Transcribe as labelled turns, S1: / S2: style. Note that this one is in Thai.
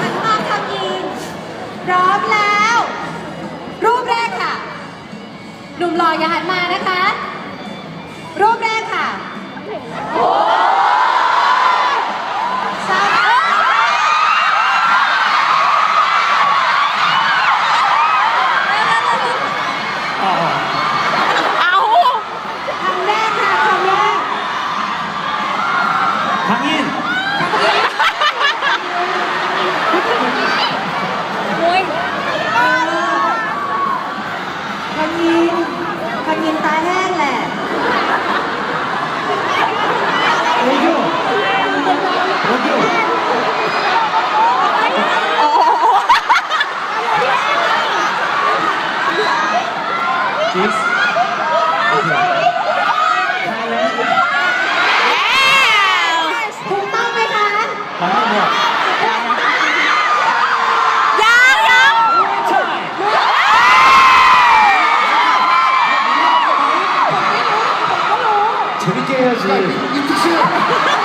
S1: หันมาทำยิงพร้อมแล้ว รูปแรกค่ะ หนุ่มหล่ออย่าหันมานะคะ รูปแรกค่ะโอ้สาว
S2: อ๋อ
S3: เอา
S1: คำแรกค่ะคำแรก
S2: 강인
S3: โขยิ
S1: นขยินตาแห้งแหละ
S3: โอ้โห
S2: 재밌게 해야지.
S4: 씨